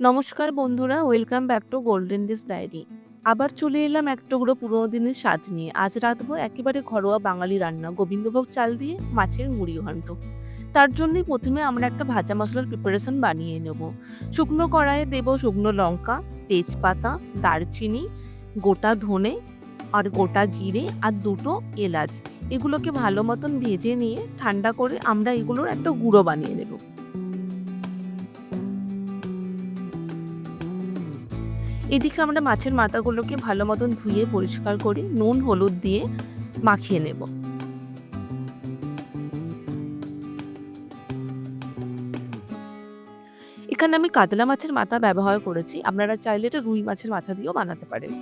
নমস্কার বন্ধুরা welcome back to golden dish diary আবার চলে এলাম এক টুকরো পুরোনো দিনের স্বাদ নিয়ে। আজ রাঁধবো একেবারে ঘরোয়া বাঙালি রান্না, গোবিন্দভোগ চাল দিয়ে মাছের মুড়ি ঘন্ট। তার জন্যই প্রথমে আমরা একটা ভাজা মশলার প্রিপারেশন বানিয়ে নেব। শুকনো কড়াইয়ে দেব শুকনো লঙ্কা, তেজপাতা, দারচিনি, গোটা ধনে আর গোটা জিরে আর দুটো এলাচ। এগুলোকে ভালো মতন ভেজে নিয়ে ঠান্ডা করে আমরা এগুলোর একটা গুঁড়ো বানিয়ে নেব। এদিকে আমরা মাছের মাথাগুলোকে ভালো মতন ধুয়ে পরিষ্কার করে নুন, হলুদ দিয়ে মাখিয়ে নেব। এখানে আমি কাতলা মাছের মাথা ব্যবহার করেছি। আপনারা চাইলে এটা রুই মাছের মাথা দিয়েও বানাতে পারেন।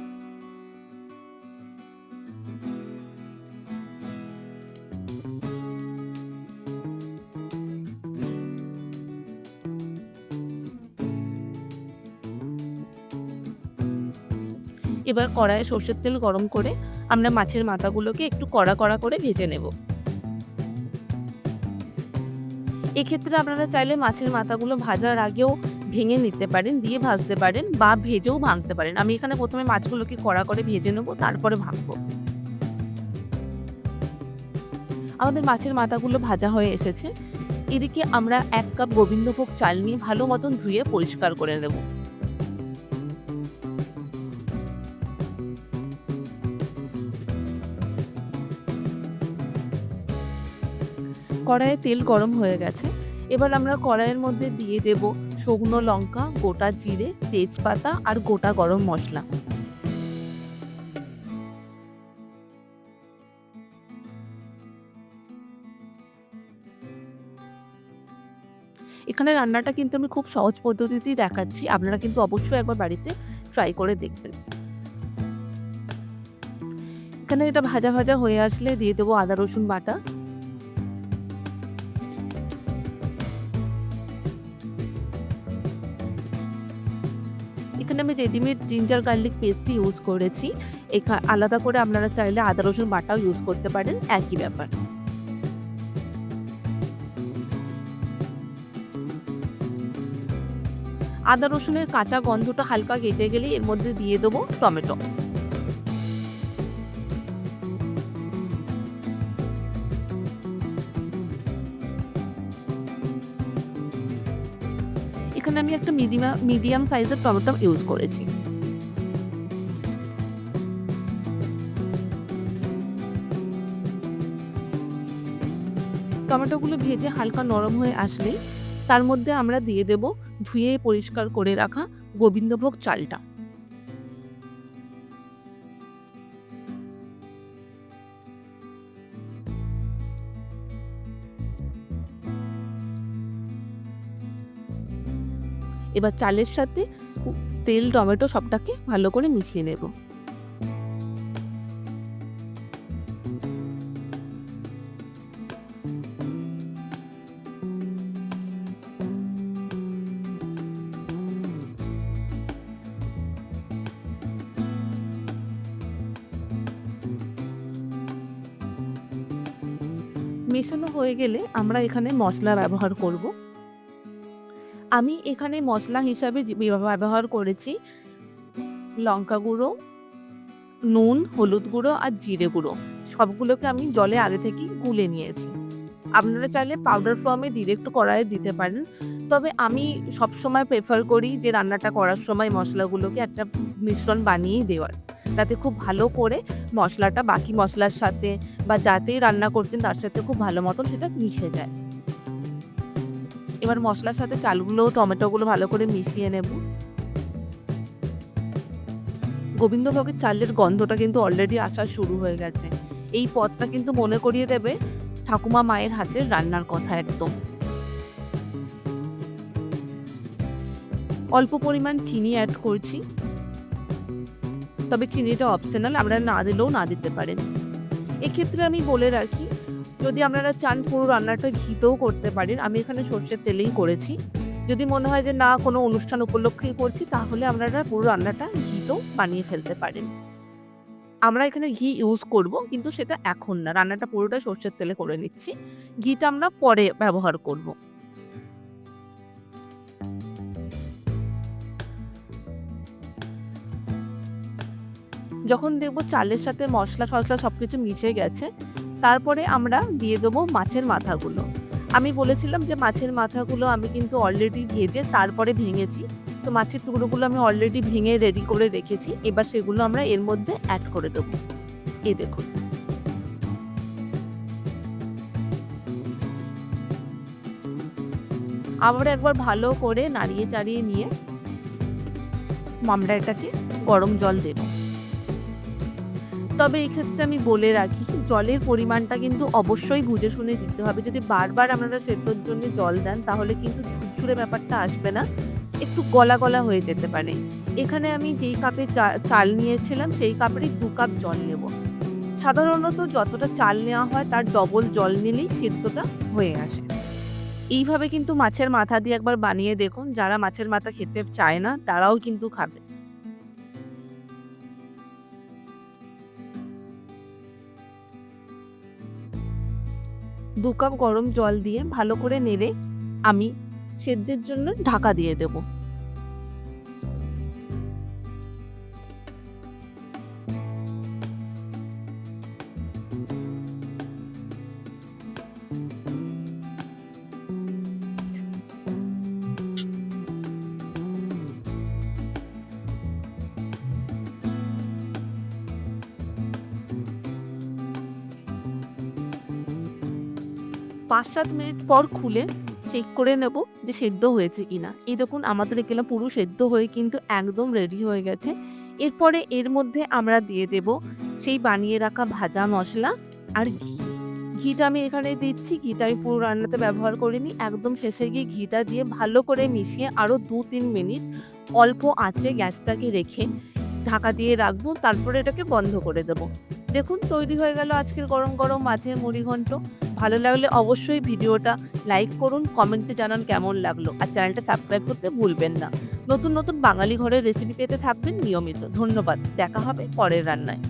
এবার কড়াইয়ে সর্ষের তেল গরম করে আমরা মাছের মাথাগুলোকে একটু কড়া কড়া করে ভেজে নেব। এক্ষেত্রে আপনারা চাইলে মাছের মাথাগুলো ভাজার আগেও ভেঙে নিতে পারেন, দিয়ে ভাজতে পারেন বা ভেজেও ভাঙতে পারেন। আমি এখানে প্রথমে মাছগুলোকে কড়া করে ভেজে নেব, তারপরে ভাঙবো। আমাদের মাছের মাথাগুলো ভাজা হয়ে এসেছে। এদিকে আমরা এক কাপ গোবিন্দভোগ চাল নিয়ে ভালো মতন ধুয়ে পরিষ্কার করে নেব। কড়াইয়ে তেল গরম হয়ে গেছে। এবার আমরা কড়াইয়ের মধ্যে দিয়ে দেব শুকনো লঙ্কা, গোটা জিরে, তেজপাতা আর গোটা গরম মশলা। এখানে রান্নাটা কিন্তু আমি খুব সহজ পদ্ধতিতেই দেখাচ্ছি। আপনারা কিন্তু অবশ্যই একবার বাড়িতে ট্রাই করে দেখবেন। এখানে এটা ভাজা ভাজা হয়ে আসলে দিয়ে দেবো আদা রসুন বাটা। এখানে আমি readymade ginger garlic paste use করেছি। এখা, আলাদা করে আপনারা চাইলে আদা, রসুন বাটাও ইউজ করতে পারেন, একই ব্যাপার। আদা, রসুনের কাঁচা গন্ধটা হালকা কেটে গেলে এর মধ্যে দিয়ে দেবো টমেটো। এখানে আমি একটা মিডিয়াম মিডিয়াম সাইজের টমেটো ইউজ করেছি। টমেটোগুলো ভেজে হালকা নরম হয়ে আসলেই তার মধ্যে আমরা দিয়ে দেব ধুয়ে পরিষ্কার করে রাখা গোবিন্দভোগ চালটা। এবার চালের সাথে তেল, টমেটো সবটাকে ভালো করে মিশিয়ে নেব। মেশানো হয়ে গেলে আমরা এখানে মশলা ব্যবহার করব। আমি এখানে মশলা হিসাবে ব্যবহার করেছি লঙ্কা গুঁড়ো, নুন, হলুদ গুঁড়ো আর জিরে গুঁড়ো। সবগুলোকে আমি জলে আগে থেকেই গুলে নিয়েছি। আপনারা চাইলে পাউডার ফর্মে ডিরেক্ট কড়াইয়ে দিতে পারেন। তবে আমি সবসময় প্রেফার করি যে রান্নাটা করার সময় মশলাগুলোকে একটা মিশ্রণ বানিয়েই দেওয়ার। তাতে খুব ভালো করে মশলাটা বাকি মশলার সাথে বা যাতেই রান্না করছেন তার সাথে খুব ভালো মতন সেটা মিশে যায়। এবার মশলার সাথে চালগুলো, টমেটোগুলো ভালো করে মিশিয়ে নেব। গোবিন্দভোগের চালের গন্ধটা কিন্তু অলরেডি আসা শুরু হয়ে গেছে। এই পথটা কিন্তু মনে করিয়ে দেবে ঠাকুমা মায়ের হাতের রান্নার কথা একদম। অল্প পরিমাণ চিনি অ্যাড করছি। তবে চিনিটা অপশনাল আমরা না দিলেও না দিতে পারেন। এক্ষেত্রে আমি বলে রাখি যদি আপনারা চান পুরো রান্নাটা ঘিতেও করতে পারেন, আমি এখানে সর্ষের তেলেই করেছি। যদি মনে হয় যে না, কোনো অনুষ্ঠান উপলক্ষেই করছি, তাহলে আপনারা পুরো রান্নাটা ঘিতেও বানিয়ে ফেলতে পারেন। আমরা এখানে ঘি ইউজ করব, কিন্তু সেটা এখন না। রান্নাটা পুরোটা সর্ষের তেলে করে নিচ্ছি। ঘিটা আমরা পরে ব্যবহার করব। যখন দেখব চালের সাথে মশলা ফসলা সব কিছু মিশে গেছে তারপরে আমরা দিয়ে দেবো মাছের মাথাগুলো। আমি বলেছিলাম যে মাছের মাথাগুলো আমি কিন্তু অলরেডি ভেজে তারপরে ভেঙেছি। তো মাছের টুকরোগুলো আমি অলরেডি ভেঙে রেডি করে রেখেছি। এবার সেগুলো আমরা এর মধ্যে অ্যাড করে দেবো। এ দেখুন। আবার একবার ভালো করে নাড়িয়ে চাড়িয়ে নিয়ে আমরা এটাকে গরম জল দেব। তবে এক্ষেত্রে আমি বলে রাখি জলের পরিমাণটা কিন্তু অবশ্যই বুঝে শুনে দিতে হবে। যদি বারবার আপনারা সেদ্ধর জন্য জল দেন, তাহলে কিন্তু ঝুরঝুরে ব্যাপারটা আসবে না। একটু গলা গলা হয়ে যেতে পারে। এখানে আমি যেই কাপে চাল নিয়েছিলাম, সেই কাপেরই দু কাপ জল নেব। সাধারণত যতটা চাল নেওয়া হয়, তার ডবল জল নিলেই সেদ্ধটা হয়ে আসে। এইভাবে কিন্তু মাছের মাথা দিয়ে একবার বানিয়ে দেখুন। যারা মাছের মাথা খেতে চায় না, তারাও কিন্তু খাবে। দু কাপ গরম জল দিয়ে ভালো করে নেড়ে আমি সেদ্ধের জন্য ঢাকা দিয়ে দেব। পাঁচ সাত মিনিট পর খুলে চেক করে নেব যে সেদ্ধ হয়েছে কিনা। এই দেখুন, আমাদের এখানে পুরো সেদ্ধ হয়ে কিন্তু একদম রেডি হয়ে গেছে। এরপরে এর মধ্যে আমরা দিয়ে দেব সেই বানিয়ে রাখা ভাজা মশলা আর ঘি। ঘিটা আমি এখানে দিচ্ছি, ঘিটা আমি পুরো রান্নাতে ব্যবহার করিনি। একদম শেষে গিয়ে ঘিটা দিয়ে ভালো করে মিশিয়ে আরও দু তিন মিনিট অল্প আঁচে গ্যাসটাকে রেখে ঢাকা দিয়ে রাখব, তারপরে এটাকে বন্ধ করে দেবো। দেখুন, তৈরি হয়ে গেল আজকের গরম গরম মাছের মুড়িঘণ্ট ভালো লাগলে অবশ্যই ভিডিওটা লাইক করুন, কমেন্টে জানান কেমন লাগল। আর চ্যানেলটা সাবস্ক্রাইব করতে ভুলবেন না। নতুন নতুন বাঙালি ঘরের রেসিপি পেতে থাকবেন নিয়মিত। ধন্যবাদ। দেখা হবে পরের রান্নায়।